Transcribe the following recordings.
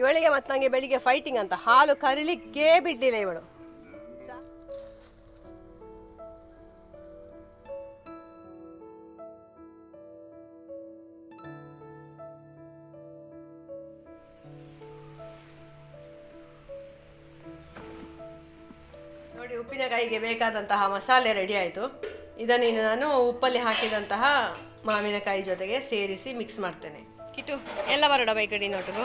ಇವಳಿಗೆ ಮತ್ತು ನನಗೆ ಬೆಳಿಗ್ಗೆ ಫೈಟಿಂಗ್ ಅಂತ. ಹಾಲು ಕರಿಲಿಕ್ಕೇ ಬಿಡ್ಲಿಲ್ಲ ಇವಳು. ನೋಡಿ, ಉಪ್ಪಿನಕಾಯಿಗೆ ಬೇಕಾದಂತಹ ಮಸಾಲೆ ರೆಡಿ ಆಯಿತು. ಇದನ್ನು ನಾನು ಉಪ್ಪಲ್ಲಿ ಹಾಕಿದಂತಹ ಮಾವಿನಕಾಯಿ ಜೊತೆಗೆ ಸೇರಿಸಿ ಮಿಕ್ಸ್ ಮಾಡ್ತೇನೆ. ಕಿಟ್ಟು ಎಲ್ಲ ಬರೋಡ ಬೈಕಡಿ ಇನ್ನೊಟ್ಟಿಗೂ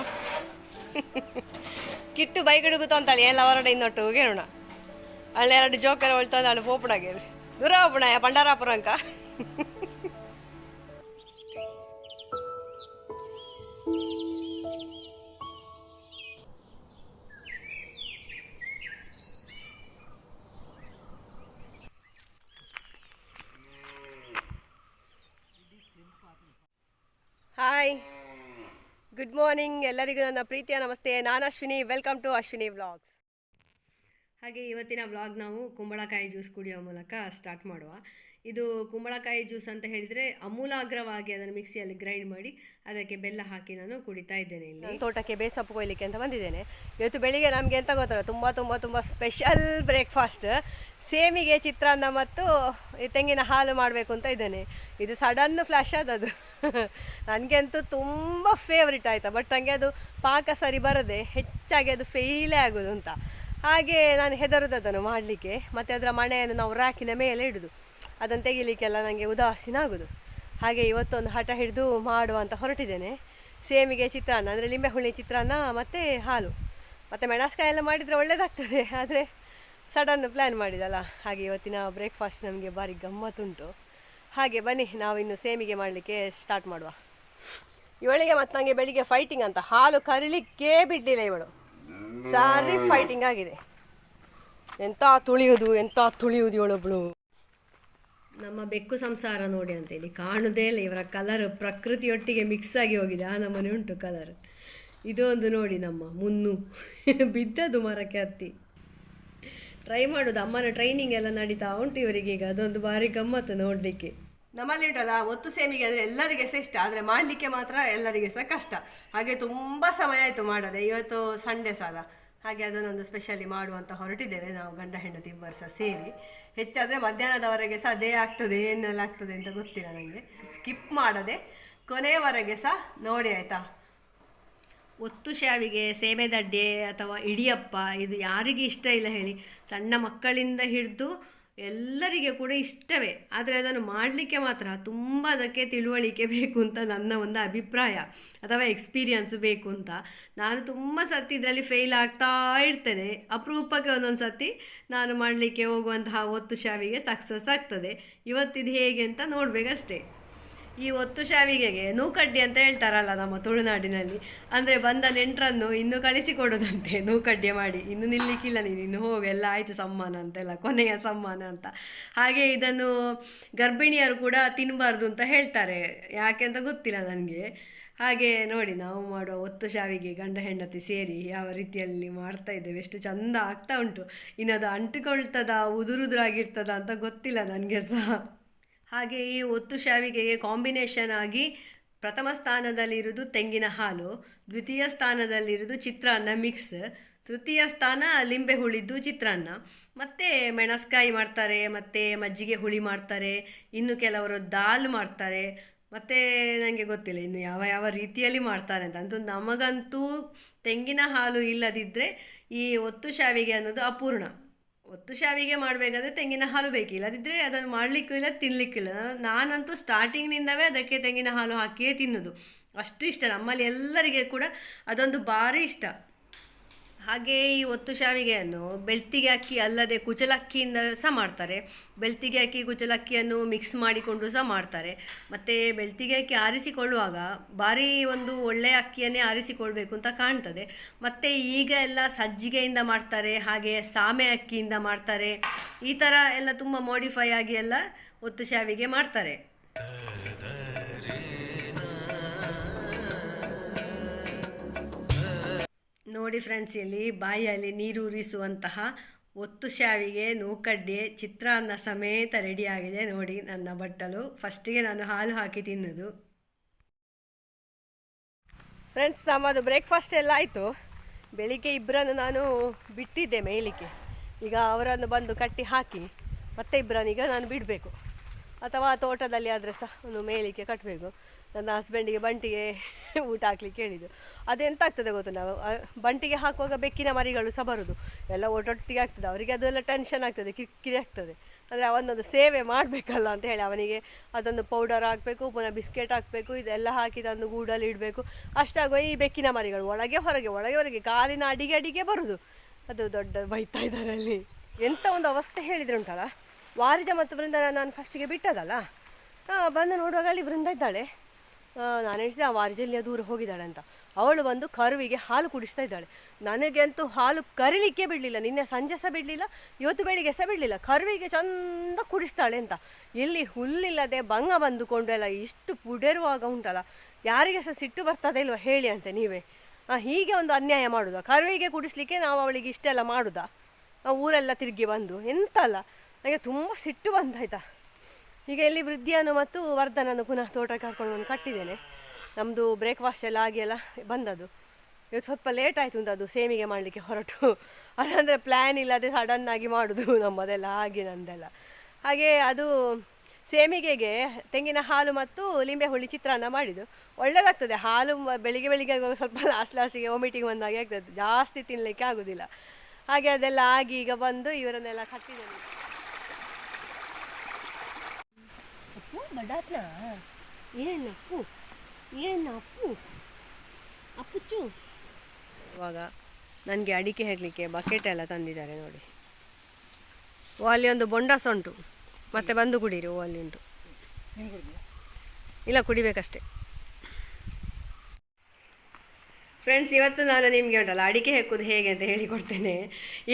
ಕಿಟ್ಟು ಬೈಕಡಿಗುತ್ತ ಅಂತಾಳೆ, ಎಲ್ಲ ಹೊರಡ ಇನ್ನೊಟ್ಟು ಅಲ್ಲಿ ಎರಡು ಜೋಕರ್ ಹೊಳ್ತಂದು ಅಲ್ಲಿ ಪೋಪಡಾಗೇರಿ ದೂರ ಹೋಗ್ಬಿಡ ಪಂಡಾರಾಪುರ ಅಂಕ. ಮಾರ್ನಿಂಗ್ ಎಲ್ಲರಿಗೂ ನನ್ನ ಪ್ರೀತಿಯ ನಮಸ್ತೆ. ನಾನು Ashwini. Welcome to Ashwini vlogs ಹಾಗೆ ಇವತ್ತಿನ ವ್ಲಾಗ್ ನಾವು ಕುಂಬಳಕಾಯಿ ಜ್ಯೂಸ್ ಕುಡಿಯೋ ಮೂಲಕ ಸ್ಟಾರ್ಟ್ ಮಾಡುವ. ಇದು ಕುಂಬಳಕಾಯಿ ಜ್ಯೂಸ್ ಅಂತ ಹೇಳಿದರೆ ಅಮೂಲಾಗ್ರವಾಗಿ ಅದನ್ನು ಮಿಕ್ಸಿಯಲ್ಲಿ ಗ್ರೈಂಡ್ ಮಾಡಿ ಅದಕ್ಕೆ ಬೆಲ್ಲ ಹಾಕಿ ನಾನು ಕುಡಿತಾ ಇದ್ದೇನೆ ಇಲ್ಲಿ. ತೋಟಕ್ಕೆ ಬೇಸಪ್ಪು ಕೊಯ್ಲಿಕ್ಕೆ ಅಂತ ಬಂದಿದ್ದೇನೆ. ಇವತ್ತು ಬೆಳಿಗ್ಗೆ ನಮಗೆ ಎಂತ ಗೊತ್ತಲ್ಲ, ತುಂಬ ತುಂಬ ತುಂಬ ಸ್ಪೆಷಲ್ ಬ್ರೇಕ್ಫಾಸ್ಟ್ ಸೇಮಿಗೆ, ಚಿತ್ರಾನ್ನ ಮತ್ತು ಈ ತೆಂಗಿನ ಹಾಲು ಮಾಡಬೇಕು ಅಂತ ಇದ್ದೇನೆ. ಇದು ಸಡನ್ ಫ್ಲ್ಯಾಶ್ ಆದದು ನನಗಂತೂ ತುಂಬ ಫೇವ್ರೇಟ್ ಆಯಿತಾ ಬಟ್ ನನಗೆ ಅದು ಪಾಕ ಸರಿ ಬರದೆ ಹೆಚ್ಚಾಗಿ ಅದು ಫೇಲೇ ಆಗೋದು ಅಂತ. ಹಾಗೆ ನಾನು ಹೆದರದು ಅದನ್ನು ಮಾಡಲಿಕ್ಕೆ, ಮತ್ತು ಅದರ ಮಣೆಯನ್ನು ನಾವು ರ್ಯಾಕಿನ ಮೇಲೆ ಇಡೋದು. ಅದನ್ನು ತೆಗಿಲಿಕ್ಕೆಲ್ಲ ನನಗೆ ಉದಾಸೀನ ಆಗೋದು. ಹಾಗೆ ಇವತ್ತೊಂದು ಹಠ ಹಿಡಿದು ಮಾಡುವ ಅಂತ ಹೊರಟಿದ್ದೇನೆ. ಸೇಮಿಗೆ ಚಿತ್ರಾನ್ನ, ಅಂದರೆ ಲಿಂಬೆ ಹುಳಿ ಚಿತ್ರಾನ್ನ, ಮತ್ತು ಹಾಲು. ಮತ್ತು ಮೆಣಸ್ಕಾಯಿ ಎಲ್ಲ ಮಾಡಿದರೆ ಒಳ್ಳೆಯದಾಗ್ತದೆ ಆದರೆ ಸಡನ್ ಪ್ಲ್ಯಾನ್ ಮಾಡಿದಲ್ಲ. ಹಾಗೆ ಇವತ್ತಿನ ಬ್ರೇಕ್ಫಾಸ್ಟ್ ನಮಗೆ ಭಾರಿ ಗಮ್ಮತ್ತುಂಟು. ಹಾಗೆ ಬನ್ನಿ, ನಾವು ಇನ್ನು ಸೇಮಿಗೆ ಮಾಡಲಿಕ್ಕೆ ಸ್ಟಾರ್ಟ್ ಮಾಡುವ. ಇವಳಿಗೆ ಮತ್ತು ನನಗೆ ಬೆಳಿಗ್ಗೆ ಫೈಟಿಂಗ್ ಅಂತ ಹಾಲು ಕರಿಲಿಕ್ಕೇ ಬಿಡಲಿಲ್ಲ ಇವಳು. ಸಾರಿ ಫೈಟಿಂಗ್ ಆಗಿದೆ. ಎಂತ ತುಳಿಯುವುದು ಎಂತ ತುಳಿಯುವುದು ಇವಳೊಬ್ಳು. ನಮ್ಮ ಬೆಕ್ಕು ಸಂಸಾರ ನೋಡಿ ಅಂತ ಇಲ್ಲಿ ಕಾಣುದೇ ಇಲ್ಲ ಇವರ ಕಲರ್ ಪ್ರಕೃತಿಯೊಟ್ಟಿಗೆ ಮಿಕ್ಸ್ ಆಗಿ ಹೋಗಿದೆ. ಆ ನಮ್ಮನೆ ಉಂಟು ಕಲರ್ ಇದು ಒಂದು ನೋಡಿ ನಮ್ಮ ಮುನ್ನು. ಬಿದ್ದದು ಮರಕ್ಕೆ ಹತ್ತಿ. ಟ್ರೈ ಮಾಡೋದು. ಅಮ್ಮನ ಟ್ರೈನಿಂಗ್ ಎಲ್ಲ ನಡೀತಾ ಉಂಟು ಇವರಿಗೆ ಈಗ ಅದೊಂದು ಭಾರಿ ಗಮ್ಮತ್ತು ನೋಡಲಿಕ್ಕೆ. ನಮ್ಮಲ್ಲಿ ಉಂಟಲ್ಲ, ಒತ್ತು ಸೇಮಿಗೆ ಆದರೆ ಎಲ್ಲರಿಗೆ ಸಹ ಇಷ್ಟ. ಆದರೆ ಮಾಡಲಿಕ್ಕೆ ಮಾತ್ರ ಎಲ್ಲರಿಗೆ ಸಹ ಕಷ್ಟ. ಹಾಗೆ ತುಂಬ ಸಮಯ ಆಯಿತು ಮಾಡದೆ. ಇವತ್ತು ಸಂಡೇ ಸಾಲ. ಹಾಗೆ ಅದನ್ನೊಂದು ಸ್ಪೆಷಲಿ ಮಾಡುವಂತ ಹೊರಟಿದ್ದೇವೆ. ನಾವು ಗಂಡ ಹೆಂಡತಿ ಇಬ್ಬರು ಸಹ ಸೇರಿ. ಹೆಚ್ಚಾದರೆ ಮಧ್ಯಾಹ್ನದವರೆಗೆ ಸಹ ಅದೇ ಆಗ್ತದೆ, ಏನೆಲ್ಲ ಆಗ್ತದೆ ಅಂತ ಗೊತ್ತಿಲ್ಲ ನನಗೆ ಸ್ಕಿಪ್ ಮಾಡದೆ ಕೊನೆಯವರೆಗೆ ಸಹ ನೋಡಿ ಆಯಿತಾ? ಒತ್ತು ಶಾವಿಗೆ ಸೇಮೆದಡ್ಡೆ ಅಥವಾ ಇಡಿಯಪ್ಪ, ಇದು ಯಾರಿಗೆ ಇಷ್ಟ ಇಲ್ಲ ಹೇಳಿ. ಸಣ್ಣ ಮಕ್ಕಳಿಂದ ಹಿಡಿದು ಎಲ್ಲರಿಗೆ ಕೂಡ ಇಷ್ಟವೇ. ಆದರೆ ಅದನ್ನು ಮಾಡಲಿಕ್ಕೆ ಮಾತ್ರ ತುಂಬ ಅದಕ್ಕೆ ತಿಳುವಳಿಕೆ ಬೇಕು ಅಂತ ನನ್ನ ಒಂದು ಅಭಿಪ್ರಾಯ ಅಥವಾ ಎಕ್ಸ್ಪೀರಿಯನ್ಸ್ ಬೇಕು ಅಂತ. ನಾನು ತುಂಬ ಸತಿ ಇದರಲ್ಲಿ ಫೇಲ್ ಆಗ್ತಾ ಇರ್ತೇನೆ. ಅಪರೂಪಕ್ಕೆ ಒಂದೊಂದು ಸತಿ ನಾನು ಮಾಡಲಿಕ್ಕೆ ಹೋಗುವಂತಹ ಒತ್ತು ಶಾವಿಗೆ ಸಕ್ಸಸ್ ಆಗ್ತದೆ. ಇವತ್ತಿದು ಹೇಗೆ ಅಂತ ನೋಡಬೇಕಷ್ಟೇ. ಈ ಒತ್ತು ಶಾವಿಗೆಗೆ ನೂಕಡ್ಡಿ ಅಂತ ಹೇಳ್ತಾರಲ್ಲ ನಮ್ಮ ತುಳುನಾಡಿನಲ್ಲಿ. ಅಂದರೆ ಬಂದ ನೆಂಟರನ್ನು ಇನ್ನು ಕಳಿಸಿಕೊಡೋದಂತೆ ನೂಕಡ್ಡಿ ಮಾಡಿ. ಇನ್ನು ನಿಲ್ಲಿಕ್ಕಿಲ್ಲ ನೀನು, ಇನ್ನು ಹೋಗು, ಎಲ್ಲ ಆಯಿತು ಸಮ್ಮಾನ ಅಂತೆಲ್ಲ, ಕೊನೆಯ ಸಮ್ಮಾನ ಅಂತ. ಹಾಗೆ ಇದನ್ನು ಗರ್ಭಿಣಿಯರು ಕೂಡ ತಿನ್ನಬಾರ್ದು ಅಂತ ಹೇಳ್ತಾರೆ. ಯಾಕೆ ಅಂತ ಗೊತ್ತಿಲ್ಲ ನನಗೆ. ಹಾಗೆ ನೋಡಿ, ನಾವು ಮಾಡುವ ಒತ್ತು ಶಾವಿಗೆ ಗಂಡ ಹೆಂಡತಿ ಸೇರಿ ಯಾವ ರೀತಿಯಲ್ಲಿ ಮಾಡ್ತಾ ಇದ್ದೇವೆ, ಎಷ್ಟು ಚಂದ ಆಗ್ತಾ ಉಂಟು. ಇನ್ನದು ಅಂಟಿಕೊಳ್ತದ, ಉದುರುದುರಾಗಿರ್ತದ ಅಂತ ಗೊತ್ತಿಲ್ಲ ನನಗೆ ಸಹ. ಹಾಗೆ ಈ ಒತ್ತು ಶಾವಿಗೆಗೆ ಕಾಂಬಿನೇಷನ್ ಆಗಿ ಪ್ರಥಮ ಸ್ಥಾನದಲ್ಲಿರುವುದು ತೆಂಗಿನ ಹಾಲು, ದ್ವಿತೀಯ ಸ್ಥಾನದಲ್ಲಿರುವುದು ಚಿತ್ರಾನ್ನ ಮಿಕ್ಸ್, ತೃತೀಯ ಸ್ಥಾನ ಲಿಂಬೆ ಹುಳಿದ್ದು ಚಿತ್ರಾನ್ನ. ಮತ್ತು ಮೆಣಸ್ಕಾಯಿ ಮಾಡ್ತಾರೆ, ಮತ್ತು ಮಜ್ಜಿಗೆ ಹುಳಿ ಮಾಡ್ತಾರೆ, ಇನ್ನು ಕೆಲವರು ದಾಲ್ ಮಾಡ್ತಾರೆ. ಮತ್ತು ನನಗೆ ಗೊತ್ತಿಲ್ಲ, ಇನ್ನು ಯಾವ ಯಾವ ರೀತಿಯಲ್ಲಿ ಮಾಡ್ತಾರೆ ಅಂತ. ಅಂತೂ ನಮಗಂತೂ ತೆಂಗಿನ ಹಾಲು ಇಲ್ಲದಿದ್ದರೆ ಈ ಒತ್ತು ಶಾವಿಗೆ ಅನ್ನೋದು ಅಪೂರ್ಣ. ಒತ್ತು ಶಾವಿಗೆ ಮಾಡಬೇಕಾದ್ರೆ ತೆಂಗಿನ ಹಾಲು ಬೇಕಿಲ್ಲ. ಅದಿದ್ದರೆ ಅದನ್ನು ಮಾಡಲಿಕ್ಕೂ ಇಲ್ಲ ತಿನ್ನಲಿಕ್ಕೂ ಇಲ್ಲ. ನಾನಂತೂ ಸ್ಟಾರ್ಟಿಂಗ್ನಿಂದವೇ ಅದಕ್ಕೆ ತೆಂಗಿನ ಹಾಲು ಹಾಕಿಯೇ ತಿನ್ನೋದು. ಅಷ್ಟು ಇಷ್ಟ. ನಮ್ಮಲ್ಲಿ ಎಲ್ಲರಿಗೆ ಕೂಡ ಅದೊಂದು ಭಾರಿ ಇಷ್ಟ. ಹಾಗೆ ಈ ಒತ್ತು ಶಾವಿಗೆಯನ್ನು ಬೆಳ್ತಿಗೆ ಅಕ್ಕಿ ಅಲ್ಲದೆ ಕುಚಲಕ್ಕಿಯಿಂದ ಸಹ ಮಾಡ್ತಾರೆ. ಬೆಳ್ತಿಗೆ ಅಕ್ಕಿ ಕುಚಲಕ್ಕಿಯನ್ನು ಮಿಕ್ಸ್ ಮಾಡಿಕೊಂಡು ಸಹ ಮಾಡ್ತಾರೆ. ಮತ್ತು ಬೆಳ್ತಿಗೆ ಅಕ್ಕಿ ಆರಿಸಿಕೊಳ್ಳುವಾಗ ಭಾರಿ ಒಂದು ಒಳ್ಳೆಯ ಅಕ್ಕಿಯನ್ನೇ ಆರಿಸಿಕೊಳ್ಬೇಕು ಅಂತ ಕಾಣ್ತದೆ. ಮತ್ತು ಈಗ ಎಲ್ಲ ಸಜ್ಜಿಗೆಯಿಂದ ಮಾಡ್ತಾರೆ, ಹಾಗೆ ಸಾಮೆ ಅಕ್ಕಿಯಿಂದ ಮಾಡ್ತಾರೆ. ಈ ಥರ ಎಲ್ಲ ತುಂಬ ಮಾಡಿಫೈ ಆಗಿ ಎಲ್ಲ ಒತ್ತು ಶಾವಿಗೆ ಮಾಡ್ತಾರೆ. ನೋಡಿ ಫ್ರೆಂಡ್ಸ್ ಇಲ್ಲಿ ಬಾಯಲ್ಲಿ ನೀರೂರಿಸುವಂತಹ ಒತ್ತು ಶಾವಿಗೆ, ನೂಕಡ್ಡೆ, ಚಿತ್ರಾನ್ನ ಸಮೇತ ರೆಡಿಯಾಗಿದೆ ನೋಡಿ ನನ್ನ ಬಟ್ಟಲು. ಫಸ್ಟಿಗೆ ನಾನು ಹಾಲು ಹಾಕಿ ತಿನ್ನೋದು. ಫ್ರೆಂಡ್ಸ್ ನಮ್ಮದು ಬ್ರೇಕ್ಫಾಸ್ಟ್ ಎಲ್ಲ ಆಯಿತು. ಬೆಳಿಗ್ಗೆ ಇಬ್ಬರನ್ನು ನಾನು ಬಿಟ್ಟಿದ್ದೆ ಮೇಯಲಿಕ್ಕೆ. ಈಗ ಅವರನ್ನು ಬಂದು ಕಟ್ಟಿ ಹಾಕಿ, ಮತ್ತೆ ಇಬ್ಬರನ್ನೀಗ ನಾನು ಬಿಡಬೇಕು. ಅಥವಾ ತೋಟದಲ್ಲಿ ಆದರೆ ಸಹ ಒಂದು ಮೇಯಲಿಕ್ಕೆ ಕಟ್ಟಬೇಕು ನನ್ನ ಹಸ್ಬೆಂಡಿಗೆ ಬಂಟಿಗೆ ಊಟ ಹಾಕ್ಲಿಕ್ಕೆ ಹೇಳಿದ್ದು. ಅದೆಂತ ಆಗ್ತದೆ ಗೊತ್ತು ನಾವು ಬಂಟಿಗೆ ಹಾಕುವಾಗ ಬೆಕ್ಕಿನ ಮರಿಗಳು ಸಹ ಬರೋದು. ಎಲ್ಲ ಒಟ್ಟೊಟ್ಟಿಗೆ ಆಗ್ತದೆ. ಅವರಿಗೆ ಅದೆಲ್ಲ ಟೆನ್ಷನ್ ಆಗ್ತದೆ, ಕಿರಿಕಿರಿ ಆಗ್ತದೆ. ಅಂದರೆ ಅವನೊಂದು ಸೇವೆ ಮಾಡಬೇಕಲ್ಲ ಅಂತ ಹೇಳಿ ಅವನಿಗೆ ಅದೊಂದು ಪೌಡರ್ ಹಾಕಬೇಕು, ಪುನಃ ಬಿಸ್ಕೆಟ್ ಹಾಕಬೇಕು, ಇದೆಲ್ಲ ಹಾಕಿ ತಂದು ಗೂಡಲ್ಲಿ ಇಡಬೇಕು. ಅಷ್ಟಾಗುವ ಈ ಬೆಕ್ಕಿನ ಮರಿಗಳು, ಒಳಗೆ ಹೊರಗೆ ಒಳಗೆ ಹೊರಗೆ, ಕಾಲಿನ ಅಡಿಗೆ ಅಡಿಗೆ ಬರುದು. ಅದು ದೊಡ್ಡ ಬೈತಾ ಇದ್ದಾರೆ ಅಲ್ಲಿ. ಎಂಥ ಒಂದು ಅವಸ್ಥೆ ಹೇಳಿದ್ರು ಉಂಟಲ್ಲ? ವಾರಿಜ ಮತ್ತು ಬೃಂದನ ನಾನು ಫಸ್ಟಿಗೆ ಬಿಟ್ಟದಲ್ಲ? ಬಂದು ನೋಡುವಾಗ ಅಲ್ಲಿ ಬೃಂದ ಇದ್ದಾಳೆ. ನಾನು ಎಣಿಸಿದೆ ಆ ವಾರ್ಜಲ್ಯ ದೂರ ಹೋಗಿದ್ದಾಳೆ ಅಂತ ಅವಳು ಬಂದು ಕರುವಿಗೆ ಹಾಲು ಕುಡಿಸ್ತಾ ಇದ್ದಾಳೆ. ನನಗಂತೂ ಹಾಲು ಕರಿಲಿಕ್ಕೆ ಬಿಡಲಿಲ್ಲ. ನಿನ್ನೆ ಸಂಜೆ ಸಹ ಬಿಡಲಿಲ್ಲ, ಇವತ್ತು ಬೆಳಿಗ್ಗೆ ಸಹ ಬಿಡಲಿಲ್ಲ. ಕರುವಿಗೆ ಚಂದ ಕುಡಿಸ್ತಾಳೆ ಅಂತ. ಇಲ್ಲಿ ಹುಲ್ಲಿಲ್ಲದೆ ಭಂಗ ಬಂದುಕೊಂಡು ಎಲ್ಲ ಇಷ್ಟು ಪುಡೆರುವಾಗ ಉಂಟಲ್ಲ, ಯಾರಿಗೆ ಸಹ ಸಿಟ್ಟು ಬರ್ತದೆ ಇಲ್ವಾ ಹೇಳಿ ಅಂತ ನೀವೇ. ಹೀಗೆ ಒಂದು ಅನ್ಯಾಯ ಮಾಡುದಾ? ಕರುವಿಗೆ ಕುಡಿಸ್ಲಿಕ್ಕೆ ನಾವು ಅವಳಿಗೆ ಇಷ್ಟೆಲ್ಲ ಮಾಡುದಾ? ಊರೆಲ್ಲ ತಿರುಗಿ ಬಂದು, ಎಂತಲ್ಲ? ನನಗೆ ತುಂಬ ಸಿಟ್ಟು ಬಂದಾಯ್ತಾ? ಈಗ ಇಲ್ಲಿ ವೃದ್ಧಿಯನ್ನು ಮತ್ತು ವರ್ಧನನ್ನು ಪುನಃ ತೋಟಕ್ಕೆ ಕರ್ಕೊಂಡು ಬಂದು ಕಟ್ಟಿದ್ದೇನೆ. ನಮ್ಮದು ಬ್ರೇಕ್ಫಾಸ್ಟ್ ಎಲ್ಲ ಆಗಿ ಎಲ್ಲ ಬಂದದ್ದು. ಇವತ್ತು ಸ್ವಲ್ಪ ಲೇಟ್ ಆಯಿತು ಅಂತ ಅದು ಸೇಮಿಗೆ ಮಾಡಲಿಕ್ಕೆ ಹೊರಟು. ಅದಂದರೆ ಪ್ಲ್ಯಾನ್ ಇಲ್ಲದೆ ಸಡನ್ನಾಗಿ ಮಾಡೋದು ನಮ್ಮದೆಲ್ಲ, ಹಾಗೆ ನಂದೆಲ್ಲ. ಹಾಗೆ ಅದು ಸೇಮಿಗೆಗೆ ತೆಂಗಿನ ಹಾಲು ಮತ್ತು ಲಿಂಬೆ ಹುಳಿ ಚಿತ್ರಾನ್ನ ಮಾಡಿದ್ದು. ಒಳ್ಳೆಯದಾಗ್ತದೆ ಹಾಲು ಬೆಳಿಗ್ಗೆ ಬೆಳಿಗ್ಗೆ ಸ್ವಲ್ಪ ಲಾಸ್ಟ್ ಲಾಸ್ಟಿಗೆ ವಾಮಿಟಿಂಗ್ ಬಂದಾಗೆ ಆಗ್ತದೆ. ಜಾಸ್ತಿ ತಿನ್ನಲಿಕ್ಕೆ ಆಗೋದಿಲ್ಲ. ಹಾಗೆ ಅದೆಲ್ಲ ಆಗಿ ಈಗ ಬಂದು ಇವರನ್ನೆಲ್ಲ ಕಟ್ಟಿದ್ದೇನೆ. ಬಡಾತ್ನ ಏನಪ್ಪು? ಅಪ್ಪು ಏನು ಅಪ್ಪು ಅಪ್ಪುಚ್ಚು. ಇವಾಗ ನನಗೆ ಅಡಿಕೆ ಹೇಗಲಿಕ್ಕೆ ಬಕೆಟ್ ಎಲ್ಲ ತಂದಿದ್ದಾರೆ ನೋಡಿ. ಓ ಅಲ್ಲಿ ಒಂದು ಬೊಂಡಾಸ ಉಂಟು. ಮತ್ತೆ ಬಂದು ಕುಡೀರಿ ಓ ಅಲ್ಲಿ ಉಂಟು. ಇಲ್ಲ, ಕುಡಿಬೇಕಷ್ಟೆ. ಫ್ರೆಂಡ್ಸ್ ಇವತ್ತು ನಾನು ನಿಮಗೆ ಉಂಟಲ್ಲ, ಅಡಿಕೆ ಹೆಕ್ಕೋದು ಹೇಗೆ ಅಂತ ಹೇಳಿಕೊಡ್ತೇನೆ.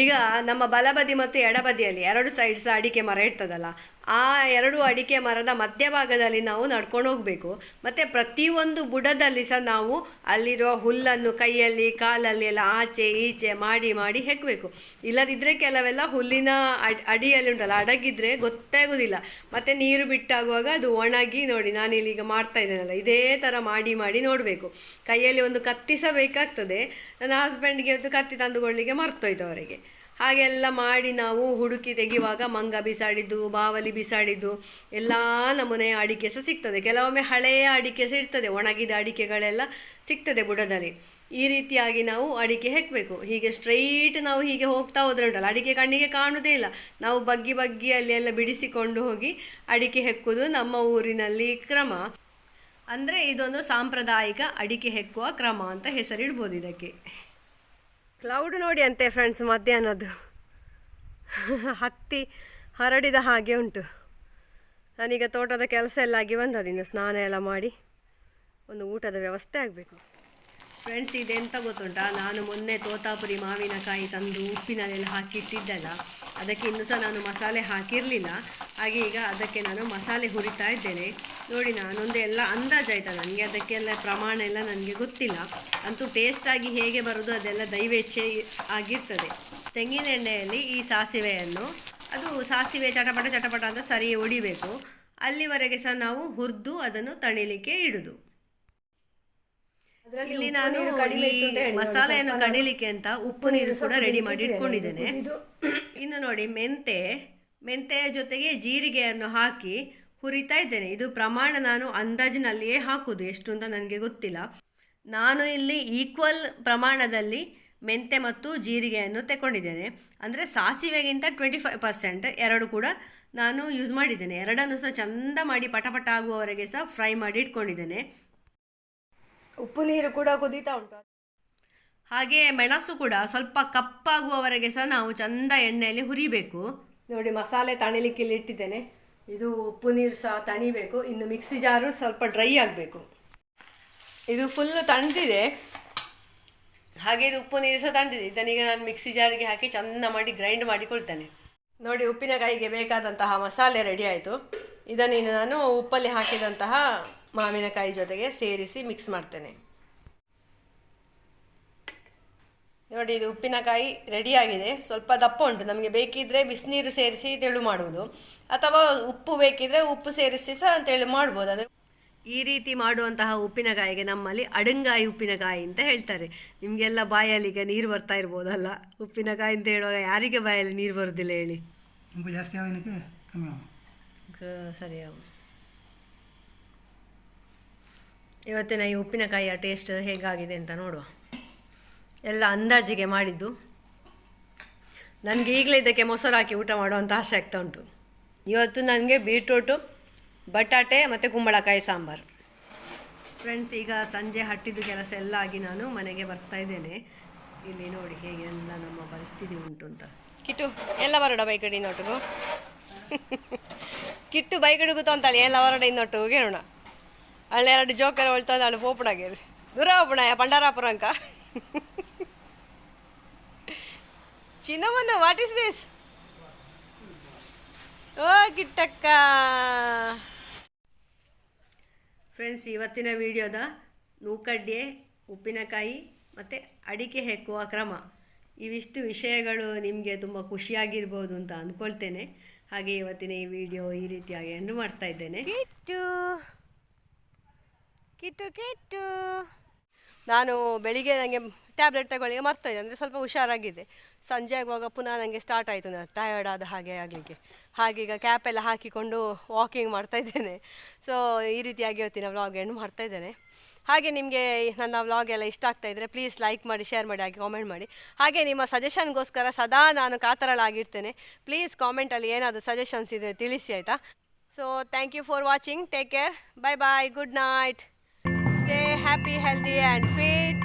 ಈಗ ನಮ್ಮ ಬಲಬದಿ ಮತ್ತು ಎಡಬದಿಯಲ್ಲಿ ಎರಡು ಸೈಡ್ಸ್ ಅಡಿಕೆ ಮರ ಇರ್ತದಲ್ಲ ಆ ಎರಡು ಅಡಿಕೆ ಮರದ ಮಧ್ಯಭಾಗದಲ್ಲಿ ನಾವು ನಡ್ಕೊಂಡು ಹೋಗಬೇಕು. ಮತ್ತು ಪ್ರತಿಯೊಂದು ಬುಡದಲ್ಲಿ ಸಹ ನಾವು ಅಲ್ಲಿರುವ ಹುಲ್ಲನ್ನು ಕೈಯಲ್ಲಿ, ಕಾಲಲ್ಲಿ ಎಲ್ಲ ಆಚೆ ಈಚೆ ಮಾಡಿ ಮಾಡಿ ಹೆಕ್ಕಬೇಕು ಇಲ್ಲದಿದ್ದರೆ ಕೆಲವೆಲ್ಲ ಹುಲ್ಲಿನ ಅಡ್, ಅಡಿಯಲ್ಲಿ ಉಂಟಲ್ಲ, ಅಡಗಿದ್ರೆ ಗೊತ್ತೇ ಆಗೋದಿಲ್ಲ. ಮತ್ತು ನೀರು ಬಿಟ್ಟಾಗುವಾಗ ಅದು ಒಣಗಿ ನೋಡಿ ನಾನು ಇಲ್ಲಿಗೆ ಮಾಡ್ತಾ ಇದ್ದೇನಲ್ಲ, ಇದೇ ಥರ ಮಾಡಿ ಮಾಡಿ ನೋಡಬೇಕು. ಕೈಯಲ್ಲಿ ಒಂದು ಕತ್ತಿಸಬೇಕಾಗ್ತದೆ ನನ್ನ ಹಸ್ಬೆಂಡ್ಗೆ ಒಂದು ಕತ್ತಿ ತಂದುಕೊಳ್ಳಿಕ್ಕೆ ಮರ್ತೋಯ್ತು ಅವರಿಗೆ. ಹಾಗೆಲ್ಲ ಮಾಡಿ ನಾವು ಹುಡುಕಿ ತೆಗೆಯುವಾಗ ಮಂಗ ಬಿಸಾಡಿದ್ದು, ಬಾವಲಿ ಬಿಸಾಡಿದ್ದು, ಎಲ್ಲ ನಮೂನೆಯ ಅಡಿಕೆ ಸಹ ಸಿಗ್ತದೆ. ಕೆಲವೊಮ್ಮೆ ಹಳೆಯ ಅಡಿಕೆ ಸಹ ಇರ್ತದೆ. ಒಣಗಿದ ಅಡಿಕೆಗಳೆಲ್ಲ ಸಿಗ್ತದೆ ಬುಡದಲ್ಲಿ. ಈ ರೀತಿಯಾಗಿ ನಾವು ಅಡಿಕೆ ಹೆಕ್ಕಬೇಕು ಹೀಗೆ ಸ್ಟ್ರೈಟ್ ನಾವು ಹೀಗೆ ಹೋಗ್ತಾ ಹೋದ್ರೆ ಉಂಟಲ್ಲ ಅಡಿಕೆ ಕಣ್ಣಿಗೆ ಕಾಣುವುದೇ ಇಲ್ಲ. ನಾವು ಬಗ್ಗಿ ಬಗ್ಗಿ ಅಲ್ಲಿ ಎಲ್ಲ ಬಿಡಿಸಿಕೊಂಡು ಹೋಗಿ ಅಡಿಕೆ ಹೆಕ್ಕುವುದು ನಮ್ಮ ಊರಿನಲ್ಲಿ ಕ್ರಮ. ಅಂದರೆ ಇದೊಂದು ಸಾಂಪ್ರದಾಯಿಕ ಅಡಿಕೆ ಹೆಕ್ಕುವ ಕ್ರಮ ಅಂತ ಹೆಸರಿಡ್ಬೋದು ಇದಕ್ಕೆ. ಕ್ಲೌಡ್ ನೋಡಿ ಅಂತೆ ಫ್ರೆಂಡ್ಸ್ ಮಧ್ಯಾಹ್ನದ್ದು. ಹತ್ತಿ ಹರಡಿದ ಹಾಗೆ ಉಂಟು. ನಾನೀಗ ತೋಟದ ಕೆಲಸ ಎಲ್ಲ ಆಗಿ ಬಂದದಿಂದ ಸ್ನಾನ ಎಲ್ಲ ಮಾಡಿ ಒಂದು ಊಟದ ವ್ಯವಸ್ಥೆ ಆಗಬೇಕು. ಫ್ರೆಂಡ್ಸ್ ಇದೆಂತ ಗೊತ್ತುಂಟ? ನಾನು ಮೊನ್ನೆ ತೋತಾಪುರಿ ಮಾವಿನಕಾಯಿ ತಂದು ಉಪ್ಪಿನಲ್ಲೆಲ್ಲ ಹಾಕಿಟ್ಟಿದ್ದಲ್ಲ. ಅದಕ್ಕೆ ಇನ್ನೂ ಸಹ ನಾನು ಮಸಾಲೆ ಹಾಕಿರಲಿಲ್ಲ. ಹಾಗೆ ಈಗ ಅದಕ್ಕೆ ನಾನು ಮಸಾಲೆ ಹುರಿತಾ ಇದ್ದೇನೆ. ನೋಡಿ ನಾನೊಂದು ಎಲ್ಲ ಅಂದಾಜಾಯ್ತಾ ನನಗೆ ಅದಕ್ಕೆಲ್ಲ ಪ್ರಮಾಣ ಎಲ್ಲ ನನಗೆ ಗೊತ್ತಿಲ್ಲ. ಅಂತೂ ಟೇಸ್ಟಾಗಿ ಹೇಗೆ ಬರೋದು ಅದೆಲ್ಲ ದೈವೇಚ್ಛೆ ಆಗಿರ್ತದೆ. ತೆಂಗಿನ ಎಣ್ಣೆಯಲ್ಲಿ ಈ ಸಾಸಿವೆಯನ್ನು ಅದು ಸಾಸಿವೆ ಚಟಪಟ ಚಟಪಟ ಅಂತ ಸರಿ ಹೊಡಿಬೇಕು ಅಲ್ಲಿವರೆಗೆ ಸಹ ನಾವು ಹುರಿದು ಅದನ್ನು ತಣಿಲಿಕ್ಕೆ ಇಡುದು. ಇಲ್ಲಿ ನಾನು ಈ ಮಸಾಲೆಯನ್ನು ಕಡಿಲಿಕ್ಕೆ ಅಂತ ಉಪ್ಪು ನೀರು ಕೂಡ ರೆಡಿ ಮಾಡಿ ಇಟ್ಕೊಂಡಿದ್ದೇನೆ. ಇನ್ನು ನೋಡಿ ಮೆಂತೆ ಮೆಂತೆಯ ಜೊತೆಗೆ ಜೀರಿಗೆಯನ್ನು ಹಾಕಿ ಹುರಿತಾ ಇದ್ದೇನೆ. ಇದು ಪ್ರಮಾಣ ನಾನು ಅಂದಾಜಿನಲ್ಲಿಯೇ ಹಾಕುವುದು. ಎಷ್ಟು ಅಂತ ನನಗೆ ಗೊತ್ತಿಲ್ಲ. ನಾನು ಇಲ್ಲಿ ಈಕ್ವಲ್ ಪ್ರಮಾಣದಲ್ಲಿ ಮೆಂತೆ ಮತ್ತು ಜೀರಿಗೆಯನ್ನು ತಗೊಂಡಿದ್ದೇನೆ ಅಂದರೆ ಸಾಸಿವೆಗಿಂತ ಟ್ವೆಂಟಿ ಫೈವ್ ಪರ್ಸೆಂಟ್ ಎರಡು ಕೂಡ ನಾನು ಯೂಸ್ ಮಾಡಿದ್ದೇನೆ. ಎರಡನ್ನು ಸಹ ಚಂದ ಮಾಡಿ ಪಟಪಟ ಆಗುವವರೆಗೆ ಸಹ ಫ್ರೈ ಮಾಡಿ ಇಟ್ಕೊಂಡಿದ್ದೇನೆ. ಉಪ್ಪು ನೀರು ಕೂಡ ಕುದೀತಾ ಉಂಟು. ಹಾಗೆ ಮೆಣಸು ಕೂಡ ಸ್ವಲ್ಪ ಕಪ್ಪಾಗುವವರೆಗೆ ಸಹ ನಾವು ಚಂದ ಎಣ್ಣೆಯಲ್ಲಿ ಹುರಿಬೇಕು. ನೋಡಿ ಮಸಾಲೆ ತಣಿಲಿಕ್ಕೆ ಇಲ್ಲಿ ಇಟ್ಟಿದ್ದೇನೆ. ಇದು ಉಪ್ಪು ನೀರು ಸಹ ತಣಿಬೇಕು. ಇನ್ನು ಮಿಕ್ಸಿ ಜಾರು ಸ್ವಲ್ಪ ಡ್ರೈ ಆಗಬೇಕು. ಇದು ಫುಲ್ಲು ತಣ್ದಿದೆ ಹಾಗೆ ಇದು ಉಪ್ಪು ನೀರು ಸಹ ತಣ್ದಿದೆ ಇದನ್ನೀಗ ನಾನು ಮಿಕ್ಸಿ ಜಾರಿಗೆ ಹಾಕಿ ಚೆನ್ನ ಮಾಡಿ ಗ್ರೈಂಡ್ ಮಾಡಿಕೊಳ್ತೇನೆ. ನೋಡಿ, ಉಪ್ಪಿನಕಾಯಿಗೆ ಬೇಕಾದಂತಹ ಮಸಾಲೆ ರೆಡಿ ಆಯಿತು. ಇದನ್ನು ನಾನು ಉಪ್ಪಲ್ಲಿ ಹಾಕಿದಂತಹ ಮಾವಿನಕಾಯಿ ಜೊತೆಗೆ ಸೇರಿಸಿ ಮಿಕ್ಸ್ ಮಾಡ್ತೇನೆ. ನೋಡಿ, ಇದು ಉಪ್ಪಿನಕಾಯಿ ರೆಡಿಯಾಗಿದೆ ಸ್ವಲ್ಪ ದಪ್ಪ ಉಂಟು. ನಮಗೆ ಬೇಕಿದ್ದರೆ ಬಿಸಿನೀರು ಸೇರಿಸಿ ತೆಳು ಮಾಡುವುದು. ಅಥವಾ ಉಪ್ಪು ಬೇಕಿದ್ರೆ ಉಪ್ಪು ಸೇರಿಸಿ ಸಹ ಅಂತೇಳಿ ಮಾಡ್ಬೋದು. ಅಂದರೆ ಈ ರೀತಿ ಮಾಡುವಂತಹ ಉಪ್ಪಿನಕಾಯಿಗೆ ನಮ್ಮಲ್ಲಿ ಅಡಂಗಾಯಿ ಉಪ್ಪಿನಕಾಯಿ ಅಂತ ಹೇಳ್ತಾರೆ. ನಿಮಗೆಲ್ಲ ಬಾಯಲ್ಲಿ ಈಗ ನೀರು ಬರ್ತಾ ಇರ್ಬೋದಲ್ಲ? ಉಪ್ಪಿನಕಾಯಿ ಅಂತ ಹೇಳುವಾಗ ಯಾರಿಗೆ ಬಾಯಲ್ಲಿ ನೀರು ಬರೋದಿಲ್ಲ ಹೇಳಿ? ಜಾಸ್ತಿ ಸರಿ ಅವು. ಇವತ್ತಿನ ಈ ಉಪ್ಪಿನಕಾಯಿಯ ಟೇಸ್ಟ್ ಹೇಗಾಗಿದೆ ಅಂತ ನೋಡುವ. ಎಲ್ಲ ಅಂದಾಜಿಗೆ ಮಾಡಿದ್ದು. ನನಗೆ ಈಗಲೇ ಇದಕ್ಕೆ ಮೊಸರು ಹಾಕಿ ಊಟ ಮಾಡುವಂಥ ಆಸೆ ಆಗ್ತಾ ಉಂಟು. ಇವತ್ತು ನನಗೆ ಬೀಟ್ರೂಟು ಬಟಾಟೆ ಮತ್ತು ಕುಂಬಳಕಾಯಿ ಸಾಂಬಾರು. ಫ್ರೆಂಡ್ಸ್ ಈಗ ಸಂಜೆ ಹಟ್ಟಿದ್ದು ಕೆಲಸ ಎಲ್ಲ ಆಗಿ ನಾನು ಮನೆಗೆ ಬರ್ತಾ ಇದ್ದೇನೆ. ಇಲ್ಲಿ ನೋಡಿ ಹೇಗೆಲ್ಲ ನಮ್ಮ ಪರಿಸ್ಥಿತಿ ಉಂಟು ಅಂತ. ಕಿಟ್ಟು ಎಲ್ಲ ಬರೋಡ ಬೈಕಡಿ ನೋಟು ಕಿಟ್ಟು ಬೈಕಡಿಗೂ ತಂತಾಳೆ ಎಲ್ಲ ಹೊರಡ ಇನ್ನೊಟ್ಟು ಕೇಳೋಣ. ಅಲ್ಲಿ ಎರಡು ಜೋಕರ್ ಹೊಳ್ತಂದು ಅಲ್ಲಿ ಪೋಪಣಾಗೇರಿ ದೂರ ಹೋಪಣ ಪಂಡಾರಾಪುರ ಅಂಕ. ಚಿನ್ನಮನ್ನ ವಾಟ್ ಇಸ್ ದಿಸ್ ಓ ಕಿಟ್ಟಕ್ಕ ಫ್ರೆಂಡ್ಸ್ ಇವತ್ತಿನ ವಿಡಿಯೋದ ನೂಕಡ್ಡೆ ಉಪ್ಪಿನಕಾಯಿ ಮತ್ತು ಅಡಿಕೆ ಹೆಕ್ಕುವ ಕ್ರಮ. ಇವಿಷ್ಟು ವಿಷಯಗಳು ನಿಮಗೆ ತುಂಬ ಖುಷಿಯಾಗಿರ್ಬೋದು ಅಂತ ಅಂದ್ಕೊಳ್ತೇನೆ ಹಾಗೆ ಇವತ್ತಿನ ಈ ವಿಡಿಯೋ ಈ ರೀತಿಯಾಗಿ ಎಂಡು ಮಾಡ್ತಾ ಇದ್ದೇನೆ. ಕಿಟ್ಟು. ಕಿಟ್ಟು ಕಿಟ್ಟು. ನಾನು ಬೆಳಿಗ್ಗೆ ನನಗೆ ಟ್ಯಾಬ್ಲೆಟ್ ತಗೊಳ್ಳಿ ಮರ್ತಾ ಇದೆ ಅಂದರೆ ಸ್ವಲ್ಪ ಹುಷಾರಾಗಿದೆ. ಸಂಜೆ ಆಗುವಾಗ ಪುನಃ ನನಗೆ ಸ್ಟಾರ್ಟ್ ಆಯಿತು ನಾನು ಟಯರ್ಡ್ ಆದ ಹಾಗೆ ಆಗಲಿಕ್ಕೆ. ಹಾಗೀಗ ಈಗ ಕ್ಯಾಪ್ ಎಲ್ಲ ಹಾಕಿಕೊಂಡು ವಾಕಿಂಗ್ ಮಾಡ್ತಾ ಇದ್ದೇನೆ. ಸೊ ಈ ರೀತಿಯಾಗಿ ಇವತ್ತಿನ ವ್ಲಾಗ್ ಎಂಡ್ ಮಾಡ್ತಾ ಇದ್ದೇನೆ. ಹಾಗೆ ನಿಮಗೆ ನನ್ನ ವ್ಲಾಗ್ ಎಲ್ಲ ಇಷ್ಟ ಆಗ್ತಾ ಇದ್ದರೆ ಪ್ಲೀಸ್ ಲೈಕ್ ಮಾಡಿ ಶೇರ್ ಮಾಡಿ, ಹಾಗೆ ಕಾಮೆಂಟ್ ಮಾಡಿ. ಹಾಗೆ ನಿಮ್ಮ ಸಜೆಷನ್ಗೋಸ್ಕರ ಸದಾ ನಾನು ಕಾತರಳಾಗಿರ್ತೇನೆ. ಪ್ಲೀಸ್ ಕಾಮೆಂಟಲ್ಲಿ ಏನಾದರೂ ಸಜೆಷನ್ಸ್ ಇದ್ದರೆ ತಿಳಿಸಿ, ಆಯಿತಾ? So thank you for watching take care bye bye good night stay happy healthy and fit.